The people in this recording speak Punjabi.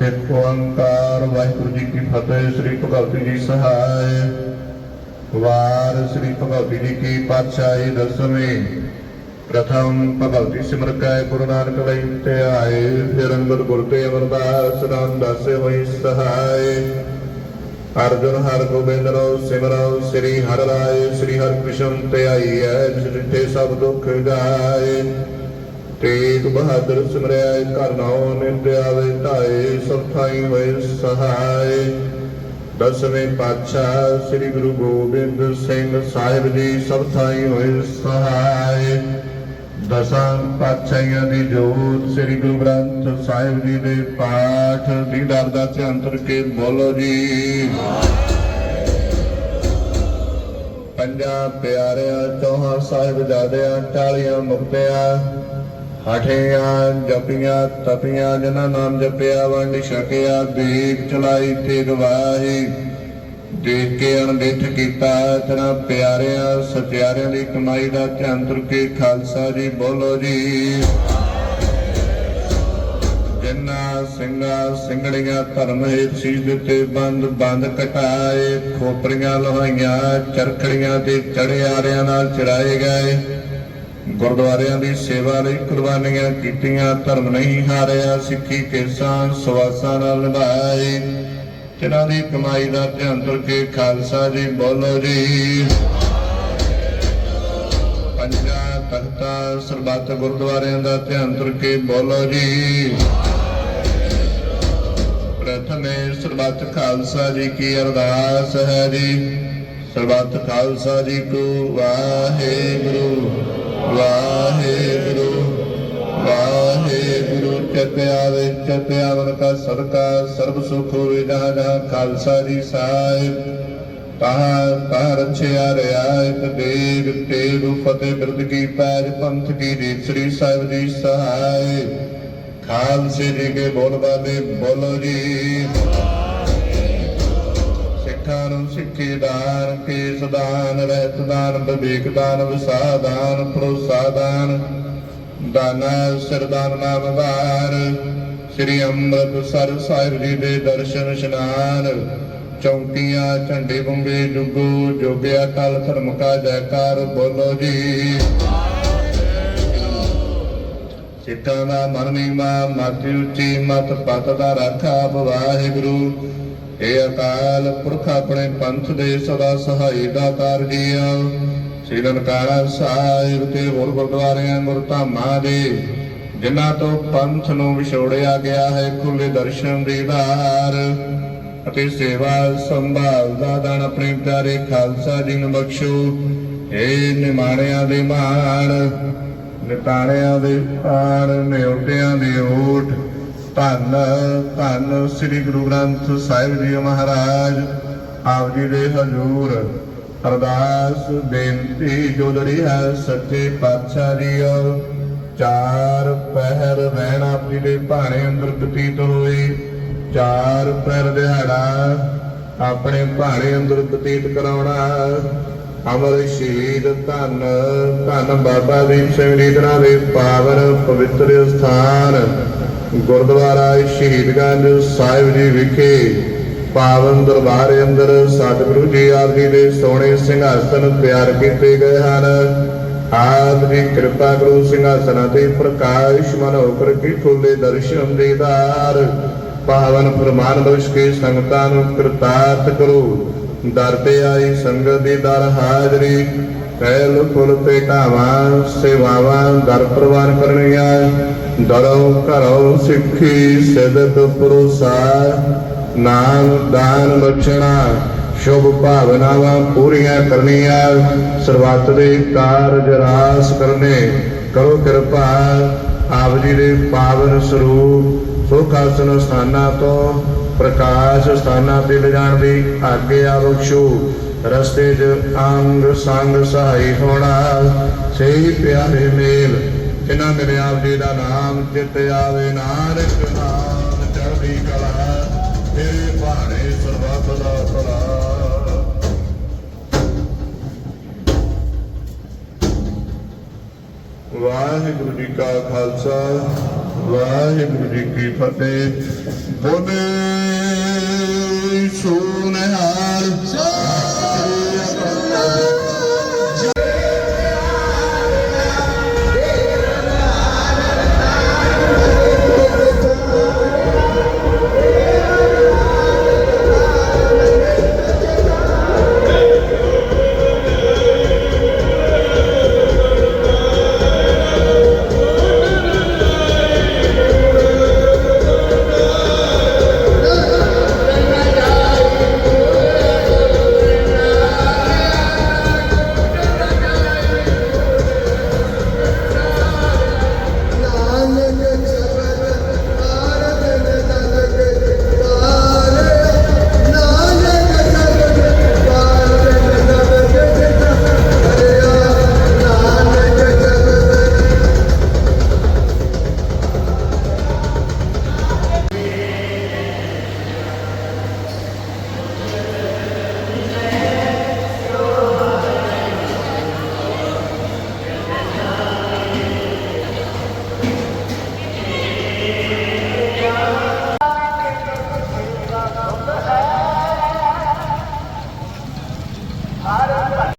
ਇੱਕ ਓੰਕਾਰ ਵਾਹਿਗੁਰੂ ਜੀ ਕੀ ਫਤਿਹ, ਸ੍ਰੀ ਭਗਵਤੀ ਜੀ ਸਹਾਇ। ਵਾਰ ਸ੍ਰੀ ਭਗਵਤੀ ਜੀ ਕੀ ਪਾਤਸ਼ਾਹੀ ਦਸਵੇਂ। ਪ੍ਰਥਮ ਭਗਵਤੀ ਸਿਮਰ ਕੈ ਗੁਰੂ ਨਾਨਕ ਲਈ ਤੇ ਆਏ, ਫਿਰ ਅੰਗਦ ਗੁਰ ਤੇ ਅਮਰਦਾਸ ਰਾਮਦਾਸ ਹੋਈ ਸਹਾਇ। ਅਰਜੁਨ ਹਰ ਗੋਬਿੰਦ ਰੋ ਸਿਮਰੋ ਸ੍ਰੀ ਹਰਿ ਰਾਏ ਸ੍ਰੀ ਹਰਿ ਕ੍ਰਿਸ਼ਨ ਤੇ ਆਈ ਹੈ ਜਿਸ ਤੇ ਸਭ ਦੁੱਖ ਗਾਏ। ਤੇਗ ਬਹਾਦਰ ਸਿਮਰਿਆ ਘਰ ਨਾਉ ਨਿੰਦ ਆਵੇ ਧਾਏ ਸਭ ਥਾਈ ਹੋਏ ਸਹਾਇ ਦਸਵੇਂ ਪਾਤਸ਼ਾਹ ਸ੍ਰੀ ਗੁਰੂ ਗੋਬਿੰਦ ਸਿੰਘ ਸਾਹਿਬ ਜੀ ਸਭ ਥਾਈ ਹੋਏ ਸਹਾਇ ਦਸਾਂ ਪਾਤਸ਼ਾਹੀਆਂ ਦੀ ਜੋਤ ਸ੍ਰੀ ਗੁਰੂ ਗ੍ਰੰਥ ਸਾਹਿਬ ਜੀ ਦੇ ਪਾਠ ਦੀ ਦਰਦਾ ਤੇ ਅੰਤਰ ਕੇ ਬੋਲੋ ਜੀ। ਪੰਜਾਂ ਪਿਆਰਿਆਂ, ਚੌਹਾਂ ਸਾਹਿਬ ਜਾਦਿਆਂ ਟਾਲੀਆਂ ਮੁਕਤਿਆਂ ਹਠਿਆਂ ਜਪੀਆਂ ਤਪੀਆਂ, ਜਿਨ੍ਹਾਂ ਨਾਮ ਜਪਿਆ, ਵੰਡ ਛਕਿਆ ਦੇਖ ਚਲਾਈ ਤੇ ਗਵਾਹੀ ਦੇਖ ਕੇ ਅਣਦੇਠ ਕੀਤਾ, ਤੇਰਾ ਪਿਆਰਿਆਂ, ਸਤਿਆਰਿਆਂ ਦੀ ਕਮਾਈ ਦਾ ਧਿਆਨ ਤੁਰ ਕੇ ਖਾਲਸਾ ਜੀ ਬੋਲੋ ਜੀ। ਜਿਨ੍ਹਾਂ ਸਿੰਘਾਂ ਸਿੰਘਣੀਆਂ ਧਰਮ ਹੇਤ ਸੀਸ ਦਿੱਤੇ, ਬੰਦ ਬੰਦ ਕਟਾਏ, ਖੋਪਰੀਆਂ ਲਵਾਈਆਂ ਚਰਖੜੀਆਂ ਤੇ ਚੜਿਆਰਿਆਂ ਨਾਲ ਚੜਾਏ ਗਏ। ਗੁਰਦੁਆਰਿਆਂ ਦੀ ਸੇਵਾ ਲਈ ਕੁਰਬਾਨੀਆਂ ਕੀਤੀਆਂ, ਧਰਮ ਨਹੀਂ ਹਾਰਿਆ, ਸਿੱਖੀ ਕੇਸਾਂ ਸਵਾਸਾਂ ਨਾਲ ਨਿਭਾਏ। ਜਿਨ੍ਹਾਂ ਦੀ ਕਮਾਈ ਦਾ ਧਿਆਨ ਤੁਰ ਕੇ ਖਾਲਸਾ ਜੀ ਬੋਲੋ ਜੀ। ਪੰਜਾਂ ਤਖਤਾਂ ਸਰਬੱਤ ਗੁਰਦੁਆਰਿਆਂ ਦਾ ਧਿਆਨ ਤੁਰ ਕੇ ਬੋਲੋ ਜੀ। ਪ੍ਰਥਮੇ ਸਰਬੱਤ ਖਾਲਸਾ ਜੀ ਕੀ ਅਰਦਾਸ ਹੈ ਜੀ? ਸਰਬੱਤ ਖਾਲਸਾ ਜੀ ਕੋ ਵਾਹਿਗੁਰੂ। ਵਾਹਿਗੁਰੂ ਵਾਹਿਗੁਰੂ ਚਿਤ ਆਵੇ ਚਿਤ ਆਵਨ ਕਾ ਸਦਕਾ, ਸਰਬ ਸੁਖ ਹੋਵੇ ਜਹਾਂ ਜਹਾਂ ਖਾਲਸਾ ਜੀ ਸਾਹਿਬ। ਤਾਹ ਤਾਹ ਰਛਿਆ ਰਿਆਇਤ ਦੇਗ ਤੇਗ ਫਤਿਹ ਬਿਰਦ ਕੀ ਪੈਜ ਪੰਥ ਕੀ ਜੀਤ ਸ੍ਰੀ ਸਾਹਿਬ ਜੀ ਸਹਾਇ ਖਾਲਸੇ ਜੀ ਕੇ ਬੋਲ ਬਾਲੇ ਬੋਲੋ ਜੀ। ਨੂੰ ਸਿੱਖੀ ਦਾਨ ਕੇਸ ਦਾਨ ਰਹਿਤ ਭਰੋਸਾ ਦਾਨਾ। ਸਰਦਾਨ ਨਾਮਦਾਰ ਸ੍ਰੀ ਅੰਮ੍ਰਿਤਸਰ ਸਾਹਿਬ ਜੀ ਦੇ ਦਰਸ਼ਨ ਇਸ਼ਨਾਨ। ਚੌਂਕੀਆਂ, ਝੰਡੇ ਬੰਬੇ ਜੁਗੋ, ਜੋਗਿਆ, ਕਲ ਧਰਮ ਕਾ ਜੈਕਾਰ, ਬੋਲੋ ਜੀ। ਸਿੱਖਾਂ ਦਾ ਮਨ ਨੀਵਾ ਮਤ ਉੱਚੀ ਮਤ ਪਤ ਦਾ ਰਾਖਾ ਵਾਹਿਗੁਰੂ। ਏ ਅਕਾਲ ਪੁਰਖ ਆਪਣੇ ਪੰਥ ਦੇ ਸਦਾ ਸਹਾਈ ਦਾਤਾਰ ਜੀਓ ਸ੍ਰੀ ਨਨਕਾਣਾ ਸਾਹਿਬ ਤੇ ਹੋਰ ਗੁਰਦੁਆਰਿਆਂ ਗੁਰਧਾਮਾਂ ਦੇ, ਜਿਨ੍ਹਾਂ ਤੋਂ ਪੰਥ ਨੂੰ ਵਿਛੋੜਿਆ ਗਿਆ ਹੈ ਖੁੱਲੇ ਦਰਸ਼ਨ ਦੀਦਾਰ ਅਤੇ ਸੇਵਾ ਸੰਭਾਲ ਦਾ ਦਾਨ ਆਪਣੇ ਪਿਆਰੇ ਖਾਲਸਾ ਜੀ ਨੂੰ ਬਖਸ਼ੋ। ਏ ਨਿਮਾਣਿਆਂ ਦੇ ਮਾਣ। ਨਿਤਾਣਿਆਂ ਦੇ ਪਾਣ ਨਿਉਟਿਆਂ ਦੇ ਓਟ, ਧੰਨ ਧੰਨ ਸ੍ਰੀ ਗੁਰੂ ਗ੍ਰੰਥ ਸਾਹਿਬ ਜੀ ਮਹਾਰਾਜ। ਆਪ ਜੀ ਦੇ ਹਜ਼ੂਰ, ਅਰਦਾਸ, ਬੇਨਤੀ, ਜੋ ਹੈ ਸੱਚੇ ਪਾਤਸ਼ਾਹ ਜੀਓ ਚਾਰ ਪਹਿਰ ਰਹਿਣ ਆਪ ਜੀ ਦੇ ਭਾਣੇ ਅੰਦਰ ਬਤੀਤ ਹੋਏ। ਚਾਰ ਪਹਿਰ ਦਿਹਾੜਾ ਆਪਣੇ ਭਾਣੇ ਅੰਦਰ ਬਤੀਤ ਕਰਾਉਣਾ। ਅਮਰ ਸ਼ਹੀਦ ਧੰਨ ਧੰਨ ਬਾਬਾ ਦੀਪ ਸਿੰਘ ਜੀ ਦੇ ਪਾਵਨ ਪਵਿੱਤਰ ਸਥਾਨ ਗੁਰਦੁਆਰਾ ਸ਼ਹੀਦਗੰਜ ਸਾਹਿਬ ਜੀ ਵਿਖੇ ਪਾਵਨ ਦਰਬਾਰ ਅੰਦਰ ਸਤਿਗੁਰੂ ਜੀ ਆਪ ਜੀ ਦੇ ਸੋਹਣੇ ਸਿੰਘਾਸਨ ਪਿਆਰ ਕੀਤੇ ਗਏ ਹਨ। ਆਪ ਦੀ ਕਿਰਪਾ ਕਰੋ ਸਿੰਘਾਸਨਾਂ ਤੇ ਪ੍ਰਕਾਸ਼ ਮਨ ਹੋਕਰ ਕੀ ਖੁੱਲੇ ਦਰਸ਼ਨ ਦੇਦਾਰ ਪਾਵਨ ਫਰਮਾਨ ਬਖਸ਼ ਕੇ ਸੰਗਤਾਂ ਨੂੰ ਕਿਰਤਾਰਥ ਕਰੋ। ਦਰ ਤੇ ਆਈ ਸੰਗਤ ਦੀ ਦਰ ਹਾਜ਼ਰੀ। ਪਹਿਲ ਫੁੱਲ ਤੇ ਸੇਵਾਵਾਂ ਦਰ ਪ੍ਰਵਾਨ ਕਰਨੀਆਂ। ਦਰੋਂ ਘਰੋਂ ਸਿੱਖੀ ਸਿਦਕ ਪੁਰਸਾ ਨਾਮ ਦਾਨ ਬਖਸ਼ਣਾ, ਸ਼ੁਭ ਭਾਵਨਾਵਾਂ ਪੂਰੀਆਂ ਕਰਨੀਆਂ। ਸਰਬੱਤ ਦੇ ਕਾਰਜ ਰਾਸ ਕਰਨੇ, ਕਰੋ ਕਿਰਪਾ, ਆਪ ਜੀ ਦੇ ਪਾਵਨ ਸਰੂਪ, ਸੁਖ ਆਸਨ ਸਥਾਨਾਂ ਤੋਂ ਪ੍ਰਕਾਸ਼ ਸਥਾਨਾਂ ਤੇ ਲਿਜਾਣ ਦੀ ਆਗਿਆ ਬਖਸ਼ੋ ਰਸਤੇ 'ਚ ਅੰਗ ਸੰਗ ਸਹਾਈ ਹੋਣਾ। ਸਹੀ ਪਿਆਰੇ ਮੇਲ, ਜਿਨ੍ਹਾਂ ਮੇਰੇ ਆਪ ਜੀ ਦਾ ਨਾਮ ਚਿਤ ਆਵੇ। ਨਾਨਕ ਨਾਮ ਚੜ੍ਹਦੀ ਕਲਾ, ਤੇਰੇ ਭਾਣੇ ਸਰਬੱਤ ਦਾ ਭਲਾ। ਵਾਹਿਗੁਰੂ ਜੀ ਕਾ ਖਾਲਸਾ, ਵਾਹਿਗੁਰੂ ਜੀ ਕੀ ਫਤਿਹ। ਬੋਲੇ şu nehar.